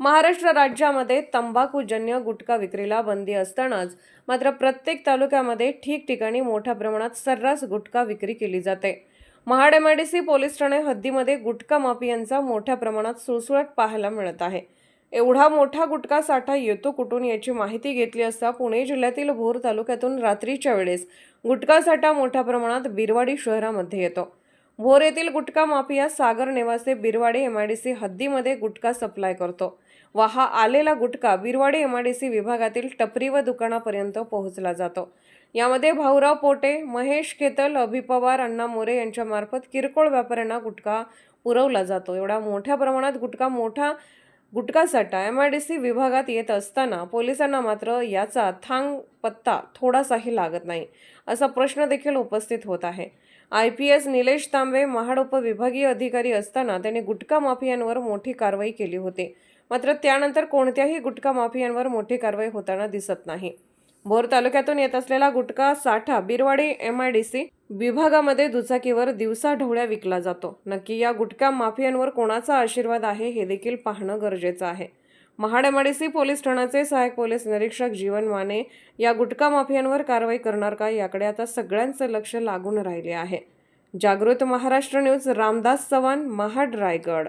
महाराष्ट्र राज्यामध्ये तंबाखूजन्य गुटखा विक्रीला बंदी असतानाच मात्र प्रत्येक तालुक्यामध्ये ठिकठिकाणी मोठ्या प्रमाणात सर्रास गुटखा विक्री केली जाते. महाड एमआयडीसी पोलीस ठाणे हद्दीमध्ये गुटखा माफियांचा मोठ्या प्रमाणात सुळसुळाट पाहायला मिळत आहे. एवढा मोठा गुटखा साठा येतो कुठून याची माहिती घेतली असता पुणे जिल्ह्यातील भोर तालुक्यातून रात्रीच्या वेळेस गुटखा साठा मोठ्या प्रमाणात बिरवाडी शहरामध्ये येतो. भोर येथील गुटखा माफिया सागर नेवासे बिरवाडे एमआयडीसी हद्दीमध्ये गुटखा सप्लाय करतो. व हा आलेला गुटखा बिरवाडे एमआयडीसी विभागातील टपरी व दुकानापर्यंत पोहोचला जातो. यामध्ये भाऊराव पोटे महेश केतल अभि पवार अण्णा मोरे यांच्यामार्फत किरकोळ व्यापाऱ्यांना गुटखा पुरवला जातो. एवढा मोठ्या प्रमाणात गुटखा मोठा गुटखा साठा एम आय डी सी विभागात येत असताना पोलिसांना मात्र याचा थांग पत्ता थोडासाही लागत नाही असा प्रश्न देखील उपस्थित होत आहे. I P S Nilesh Tambe Mahad उपविभागीय अधिकारी असताना त्यांनी गुटखा माफियांवर मोठी कारवाई केली होती. मात्र त्यानंतर कोणत्याही गुटखा माफियांवर मोठी कारवाई होताना दिसत नाही. भोर तालुक्यातून येत असलेला गुटखा साठा Birwadi M I D C विभागामध्ये दुचाकीवर दिवसा ढवळ्या विकला जातो. नक्की या गुटखा माफियांवर कोणाचा आशीर्वाद आहे हे देखील पाहणं गरजेचं आहे. महाड एमआयडीसी पोलीस ठाण्याचे सहाय्यक पोलीस निरीक्षक जीवन माने या गुटखा माफियांवर कारवाई करणार का याकडे आता सगळ्यांचं लक्ष लागून राहिले आहे. जागृत महाराष्ट्र न्यूज रामदास चव्हाण महाड रायगड.